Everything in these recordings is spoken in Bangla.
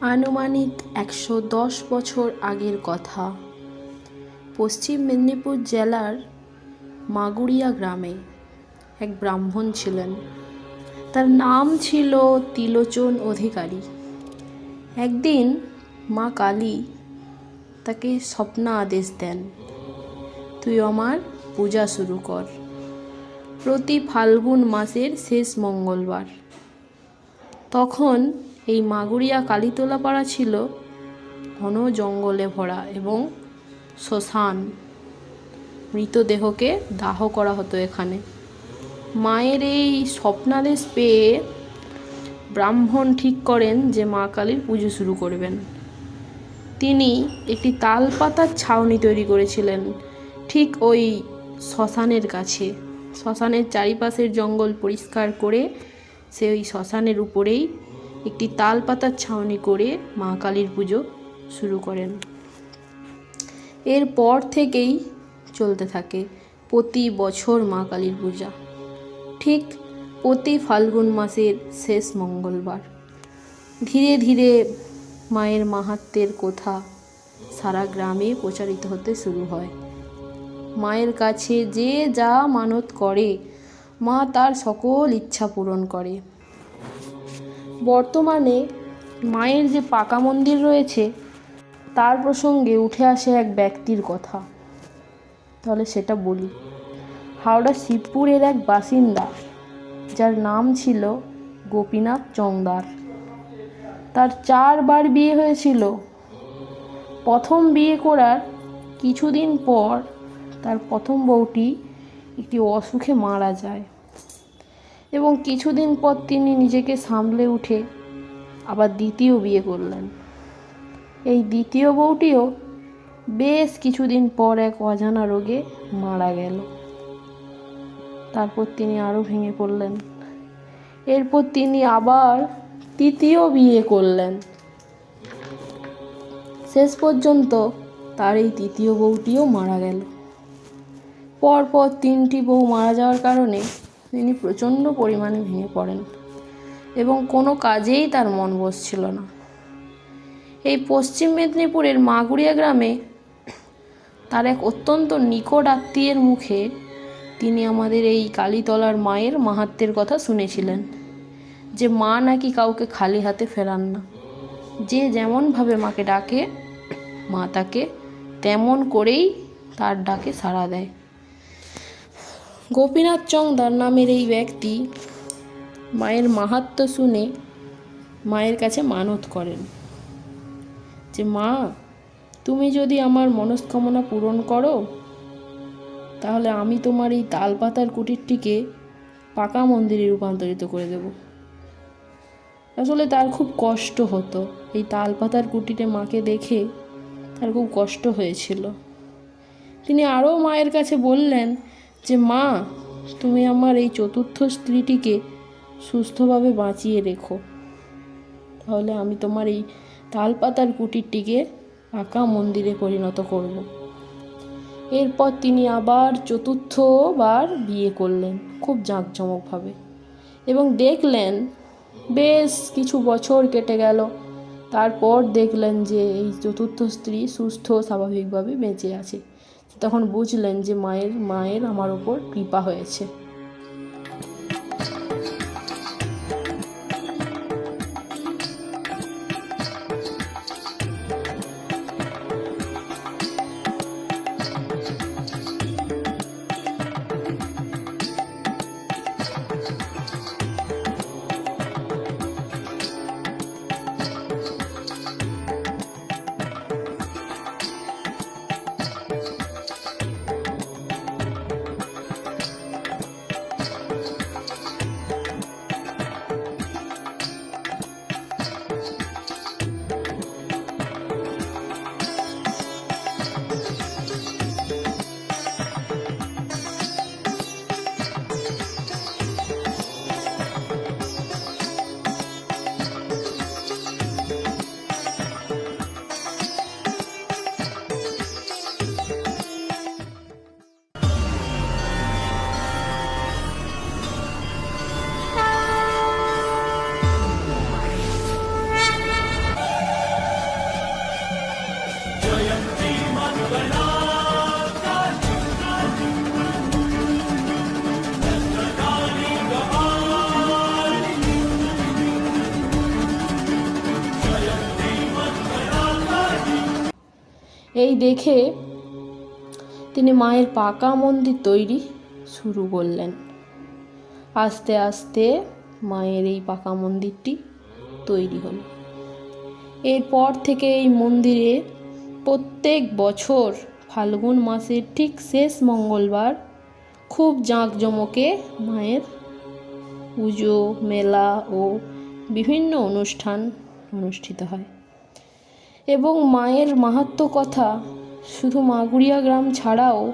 আনুমানিক একশো দশ বছর আগের কথা। পশ্চিম মেদিনীপুর জেলার মাগুরিয়া গ্রামে এক ব্রাহ্মণ ছিলেন। তার নাম ছিল তিলোচন অধিকারী। একদিন মা কালী তাকে স্বপ্ন আদেশ দেন, তুই আমার পূজা শুরু কর। প্রতি ফাল্গুন মাসের শেষ মঙ্গলবার। তখন এই মাগুরিয়া কালীতলা পাড়া ছিল ঘন জঙ্গলে ভরা এবং শ্মশান। মৃতদেহকে দাহ করা হতো এখানে। মায়ের এই স্বপ্নাদেশ পেয়ে ব্রাহ্মণ ঠিক করেন যে মা কালীর পুজো শুরু করবেন। তিনি একটি তালপাতার ছাউনি তৈরি করেছিলেন ঠিক ওই শ্মশানের কাছে। শ্মশানের চারিপাশের জঙ্গল পরিষ্কার করে সে ওই শ্মশানের উপরেই একটি তালপাতার ছাউনি করে মা কালীর পুজো শুরু করেন। এরপর থেকেই চলতে থাকে প্রতি বছর মা কালীর পূজা। ঠিক প্রতি ফাল্গুন মাসের শেষ মঙ্গলবার। ধীরে ধীরে মায়ের মাহাত্ম্যের কথা সারা গ্রামে প্রচারিত হতে শুরু হয়। মায়ের কাছে যে যা মানত করে, মা তার সকল ইচ্ছা পূরণ করে। বর্তমানে মায়ের যে পাকা মন্দির রয়েছে, তার প্রসঙ্গে উঠে আসে এক ব্যক্তির কথা। তাহলে সেটা বলি। হাওড়া শিবপুরের এক বাসিন্দা, যার নাম ছিল গোপীনাথ চংদার। তার চারবার বিয়ে হয়েছিল। প্রথম বিয়ে করার কিছুদিন পর তার প্রথম বউটি একটি অসুখে মারা যায়। এবং কিছুদিন পর তিনি নিজেকে সামলে উঠে আবার দ্বিতীয় বিয়ে করলেন। এই দ্বিতীয় বউটিও বেশ কিছুদিন পর এক অজানা রোগে মারা গেল। তারপর তিনি আরও ভেঙে পড়লেন। এরপর তিনি আবার তৃতীয় বিয়ে করলেন। শেষ পর্যন্ত তার এই তৃতীয় বউটিও মারা গেল। পরপর তিনটি বউ মারা যাওয়ার কারণে তিনি প্রচণ্ড পরিমাণে ভেঙে পড়েন এবং কোনো কাজেই তার মন বসছিল না। এই পশ্চিম মেদিনীপুরের মাগুড়িয়া গ্রামে তার এক অত্যন্ত নিকট আত্মীয়ের মুখে তিনি আমাদের এই কালীতলার মায়ের মাহাত্ম্যের কথা শুনেছিলেন যে মা নাকি কাউকে খালি হাতে ফেরান না। যে যেমনভাবে মাকে ডাকে, মা তাকে তেমন করেই তার ডাকে সাড়া দেয়। গোপীনাথ চংদার নামের এই ব্যক্তি মায়ের মাহাত্ম্য শুনে মায়ের কাছে মানত করেন যে, মা, তুমি যদি আমার মনস্কামনা পূরণ করো, তাহলে আমি তোমার এই তালপাতার কুটিরটিকে পাকা মন্দিরে রূপান্তরিত করে দেব। আসলে তার খুব কষ্ট হতো। এই তালপাতার কুটিরে মাকে দেখে তার খুব কষ্ট হয়েছিল। তিনি আরও মায়ের কাছে বললেন যে মা, তুমি আমার এই চতুর্থ স্ত্রীটিকে সুস্থভাবে বাঁচিয়ে রেখো। তাহলে আমি তোমার এই তালপাতার কুটিরটিকে পাকা মন্দিরে পরিণত করব। এরপর তিনি আবার চতুর্থবার বিয়ে করলেন, খুব জাঁকজমকভাবে। এবং দেখলেন, বেশ কিছু বছর কেটে গেল। তারপর দেখলেন যে এই চতুর্থ স্ত্রী সুস্থ স্বাভাবিকভাবে বেঁচে আছে। তখন বুঝলেন যে মায়ের মায়ের আমার ওপর কৃপা হয়েছে। এই দেখে তিনি মায়ের পাকা মন্দির তৈরি শুরু করলেন। আস্তে আস্তে মায়ের এই পাকা মন্দিরটি তৈরি হলো। এরপর থেকে এই মন্দিরে প্রত্যেক বছর ফাল্গুন মাসের ঠিক শেষ মঙ্গলবার খুব জাঁকজমকে মায়ের পুজো, মেলা ও বিভিন্ন অনুষ্ঠান অনুষ্ঠিত হয়। এবং মায়ের মাহাত্ম্য কথা শুধু মাগুরিয়া গ্রাম ছাড়াও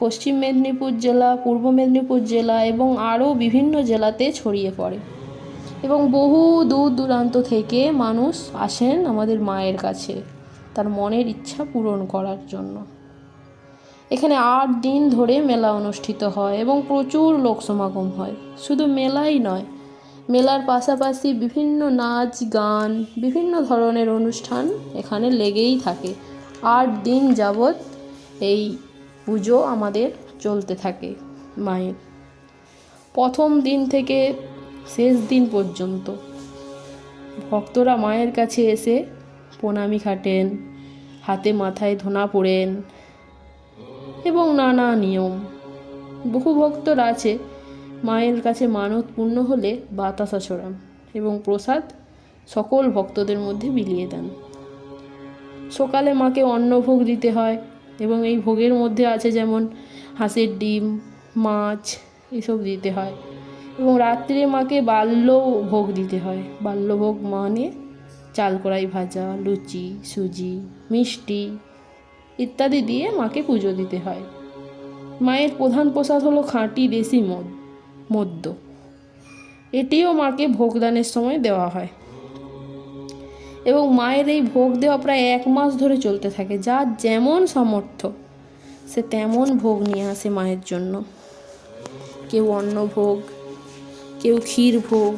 পশ্চিম মেদিনীপুর জেলা, পূর্ব মেদিনীপুর জেলা এবং আরও বিভিন্ন জেলাতে ছড়িয়ে পড়ে এবং বহু দূর দূরান্ত থেকে মানুষ আসেন আমাদের মায়ের কাছে তার মনের ইচ্ছা পূরণ করার জন্য। এখানে আট দিন ধরে মেলা অনুষ্ঠিত হয় এবং প্রচুর লোক সমাগম হয়। শুধু মেলাই নয় মেলার পাশাপাশি বিভিন্ন নাচ, গান, বিভিন্ন ধরনের অনুষ্ঠান এখানে লেগেই থাকে। আট দিন যাবৎ এই পুজো আমাদের চলতে থাকে মায়ের। প্রথম দিন থেকে শেষ দিন পর্যন্ত। ভক্তরা মায়ের কাছে এসে প্রণামি খাটেন, হাতে মাথায় ধোনা পড়েন এবং নানা নিয়ম। বহু ভক্তরা আছে মায়ের কাছে মানত পূর্ণ হলে বাতাসা ছড়ান এবং প্রসাদ সকল ভক্তদের মধ্যে বিলিয়ে দেন। সকালে মাকে অন্নভোগ দিতে হয় এবং এই ভোগের মধ্যে আছে যেমন হাঁসের ডিম, মাছ এসব দিতে হয় এবং রাত্রে মাকে বাল্য ভোগ দিতে হয়। বাল্যভোগ মানে চাল কড়াই ভাজা, লুচি, সুজি, মিষ্টি ইত্যাদি দিয়ে মাকে পুজো দিতে হয়। মায়ের প্রধান প্রসাদ হলো খাঁটি দেশি মদ। মদ্য এটিও মাকে ভোগদানের সময় দেওয়া হয়। এবং মায়ের এই ভোগ দেওয়া প্রায় এক মাস ধরে চলতে থাকে। যার যেমন সামর্থ্য, সে তেমন ভোগ নিয়ে আসে মায়ের জন্য। কেউ অন্ন ভোগ, কেউ ক্ষীর ভোগ,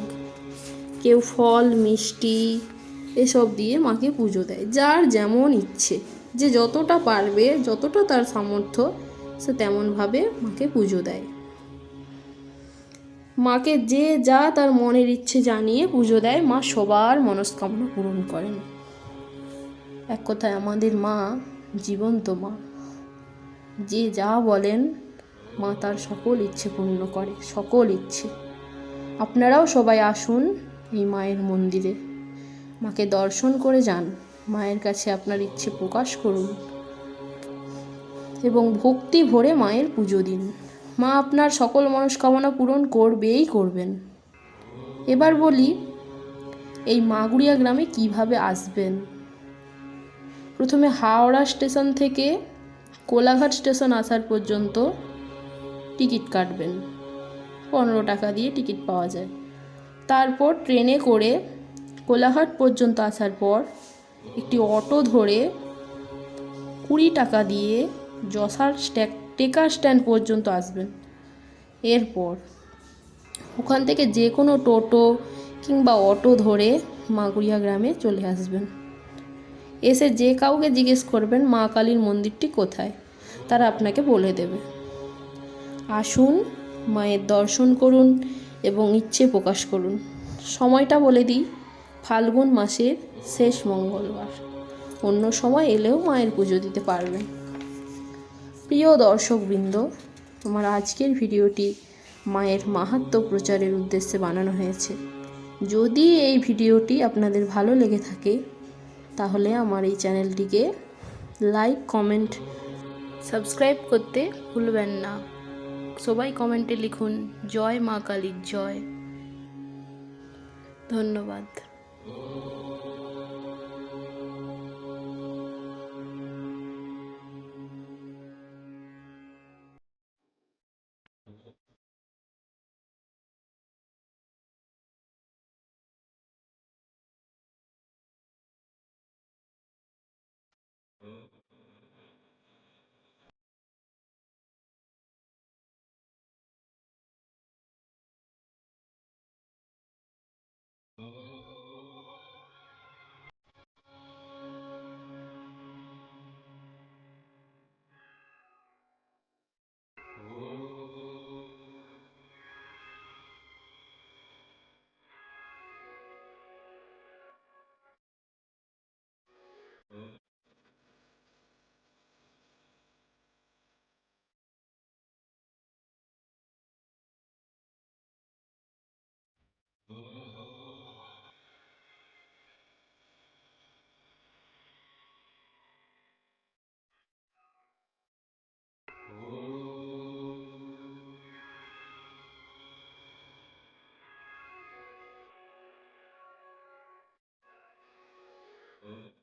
কেউ ফল, মিষ্টি এসব দিয়ে মাকে পুজো দেয়। যার যেমন ইচ্ছে, যে যতটা পারবে, যতটা তার সামর্থ্য, সে তেমনভাবে মাকে পুজো দেয়। মাকে যে যা তার মনের ইচ্ছে জানিয়ে পুজো দেয়, মা সবার মনস্কামনা পূরণ করেন। এক কথায় আমাদের মা জীবন্ত মা। যে যা বলেন, মা তার সকল ইচ্ছে পূর্ণ করে, সকল ইচ্ছে। আপনারাও সবাই আসুন এই মায়ের মন্দিরে। মাকে দর্শন করে যান, মায়ের কাছে আপনার ইচ্ছে প্রকাশ করুন। এবং ভক্তি ভরে মায়ের পুজো দিন। মা আপনার সকল মনস্কামনা পূরণ করবেই করবেন। এবার বলি, এই মাগুড়িয়া গ্রামে কীভাবে আসবেন? প্রথমে হাওড়া স্টেশন থেকে কোলাঘাট স্টেশন আসার পর্যন্ত টিকিট কাটবেন। পনেরো টাকা দিয়ে টিকিট পাওয়া যায়। তারপর ট্রেনে করে কোলাঘাট পর্যন্ত আসার পর একটি অটো ধরে কুড়ি টাকা দিয়ে যশার স্ট্যাক টেকার স্ট্যান্ড পর্যন্ত আসবেন। এরপর ওখান থেকে যে কোনো টোটো কিংবা অটো ধরে মাগুরিয়া গ্রামে চলে আসবেন। এসে যে কাউকে জিজ্ঞেস করবেন, মা কালীর মন্দিরটি কোথায়? তারা আপনাকে বলে দেবে। আসুন, মায়ের দর্শন করুন এবং ইচ্ছে প্রকাশ করুন। সময়টা বলে দিই, ফাল্গুন মাসের শেষ মঙ্গলবার। অন্য সময় এলেও মায়ের পুজো দিতে পারবেন। প্রিয় দর্শকবৃন্দ আমার আজকের ভিডিওটি মায়ের মাহাত্ম্য প্রচারের উদ্দেশ্যে বানানো হয়েছে। যদি এই ভিডিওটি আপনাদের ভালো লেগে থাকে, তাহলে আমার এই চ্যানেলটিকে লাইক, কমেন্ট, সাবস্ক্রাইব করতে ভুলবেন না। সবাই কমেন্টে লিখুন, জয় মা কালীর জয়। ধন্যবাদ। Baba. mm.